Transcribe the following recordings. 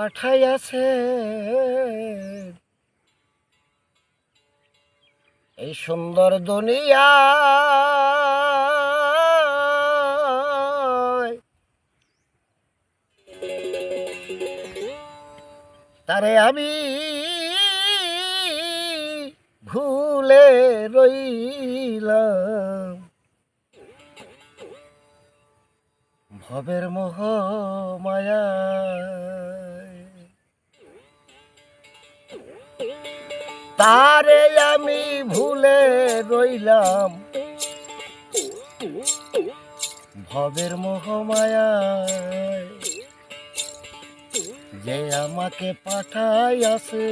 পাঠাইয়াছে এই সুন্দর দুনিয়া তারে আমি ভুলে রইলাম। ভবের মোহ মায়া তারে আমি ভুলে রইলাম। ভবের মোহ মায়া যে আমাকে পাঠাই আছে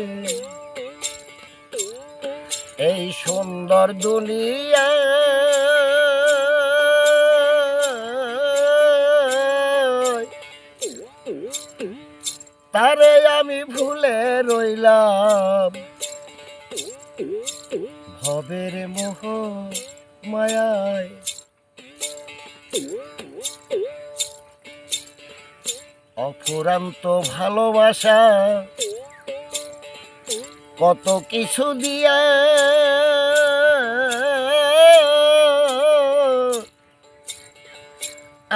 এই সুন্দর দুনিয়া তারে আমি ভুলে রইলাম। ভবের মোহ মায়ায়। অফুরান্ত ভালোবাসা কত কিছু দিয়া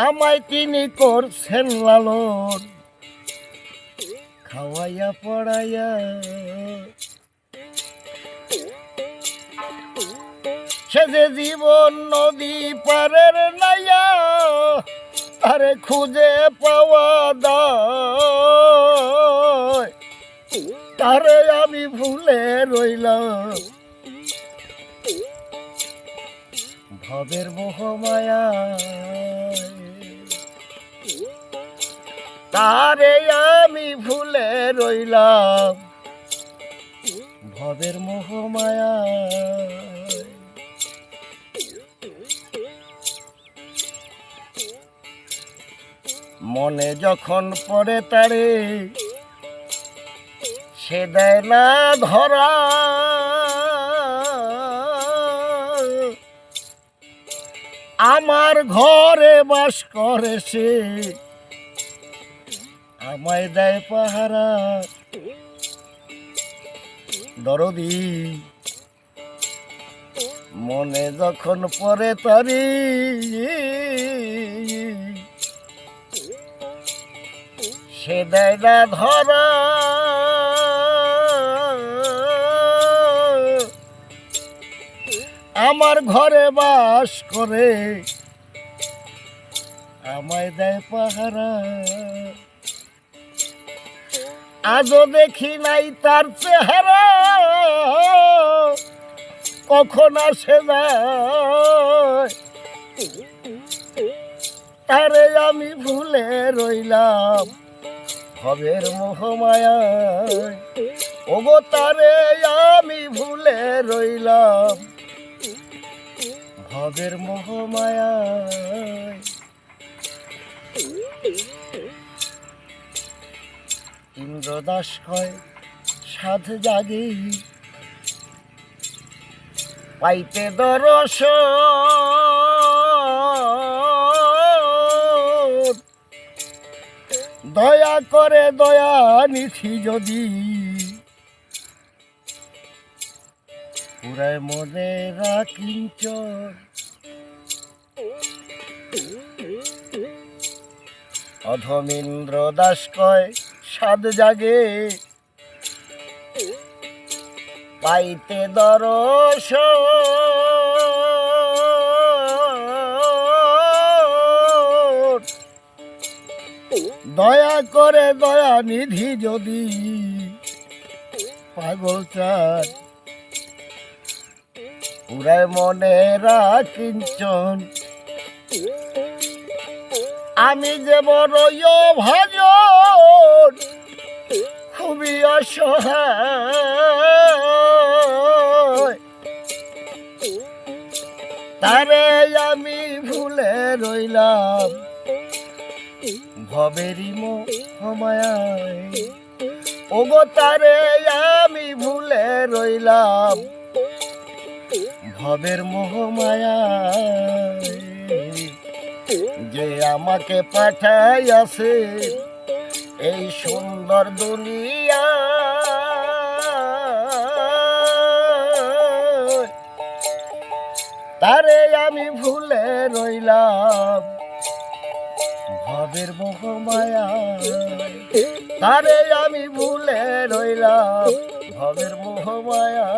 আমায় তিনি করছেন লালন। খাওয়াইয়া পড়াইয়া সে যে জীবন নদী পারের নাইয়া আরে খুঁজে পাওয়া দায়। তারে আমি ভুলে রইলাম। ভবের মোহ মায়া তারে আমি ভুলে রইলাম। ভবের মোহ মনে যখন পড়ে তারে, সে দেয় না ধরা। আমার ঘরে বাস করে সে, আমায় দেয় পাহারা। দরদি, মনে যখন পরে তারি সে দেয় না ধরা আমার ঘরে বাস করে, আমায় দেয় পাহারা। আজও দেখি নাই তার চেহারা। কখন আসে না তারে আমি ভুলে রইলাম। ভবের মোহমায়া ওগো তারে আমি ভুলে রইলাম। ভবের মোহমায়া ইন্দ্রদাস হয় সাধ জাগি। পাইতে দরস। দয়া করে দয়া নিথি যদি। পুরায় মনে রাখিঞ্চ অধমিন্দ্র দাস কয় সাদ জাগে। পাইতে দরস দয়া করে দয়া নিধি যদি পাগল চার পুরায় মনে রাখিঞ্চন আমি যে বড় ভাজ খুবই অসহায়। তারে আমি ভুলে রইলাম। ভবেরই মহামায় ওগো তারে আমি ভুলে রইলাম। ভবের মোহমায়ায় যে আমাকে পাঠাই আছে এই সুন্দর দুনিয়া। তারে আমি ভুলে রইলাম। ভবের মোহমায়া তারে আমি ভুলে রইলাম ভাবের মোহমায়া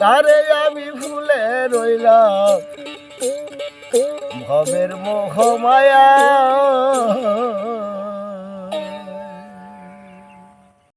তারে আমি ভুলে রইলাম ভবের মোহমায়া